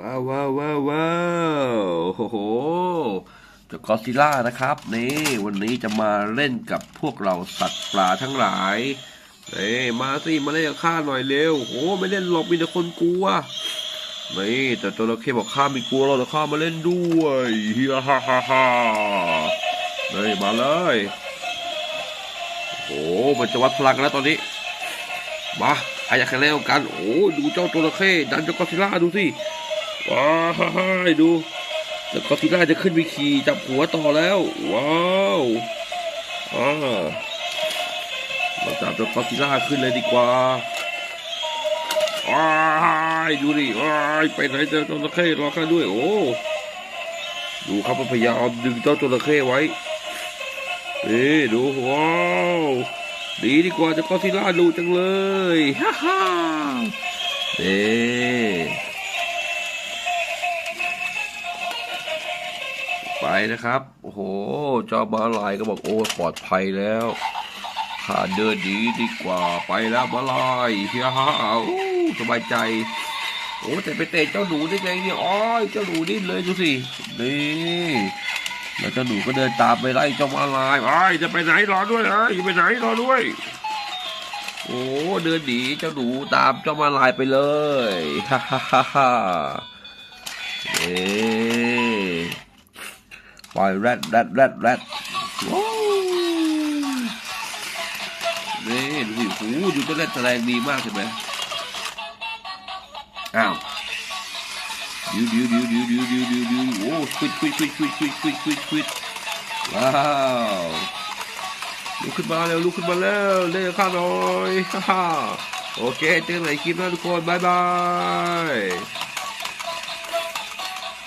ว้าวว้าวว้าวว้าวโอ้โหเจ้ากอซิล่านะครับนี่วันนี้จะมาเล่นกับพวกเราสัตว์ปลาทั้งหลายเอ้มาสิมาเล่นกับข้าหน่อยเร็วโอ้ไม่เล่นหรอกมีแต่คนกลัวนี่แต่จระเข้บอกข้าไม่กลัวเราแต่ข้ามาเล่นด้วยฮิฮ่าฮ่าฮ่าเฮ้ยมาเลยโอ้มันจะวัดพลังแล้วตอนนี้มาใครอยากแข่งเล่นกันโอ้ดูเจ้าจระเข้ดันเจ้ากอซิล่าดูสิ ว้าวดูแต่กอซิล่าจะขึ้นไปขี่จับหัวต่อแล้ว ว้าวอ่าเราจับเจ้ากอซิล่าขึ้นเลยดีกว่าว้ายดูดิว้ายไปไหนเจ้าจระเข้รอข้าด้วย โอ้ดูครับพยายามดึงเจ้าจระเข้ไว้เอ้ดูว้าวดีดีกว่าจ้ากอซิล่าดูจังเลยฮ่าฮ่าเด้ ไปนะครับ โอ้โหเจ้ามาลายก็บอกโอ้ปลอดภัยแล้วข้าเดินดีดีกว่าไปแล้วมาลายเฮียฮ่าสบายใจ โอ้แต่ไปเตะเจ้าหนูได้ไงเนี่ยอ้อยเจ้าหนูนี่เลยดูสินี่แล้วเจ้าหนูก็เดินตามไปไล่เจ้ามาลายไอ้จะไปไหนรอด้วยไอ้ยไปไหนรอด้วย โอ้เดินหนีเจ้าหนูตามเจ้ามาลายไปเลยฮ่าฮ่าฮ่าฮ่าเอ๊ ปล่อยแรดแรดแรดแรดว้าวนี่ดูสิโอ้โหดูตัวแรดแสดงดีมากใช่ไหมอ้าวดิวดิวดิวดิวดิวดิวดิวดิวโอ้ควิดควิดควิดควิดควิดควิดควิดควิดว้าวลุกขึ้นมาเร็วลุกขึ้นมาแล้วเล่นข้าหน่อยฮ่าฮ่าโอเคเจอกันใหม่คลิปหน้าทุกคนบายบาย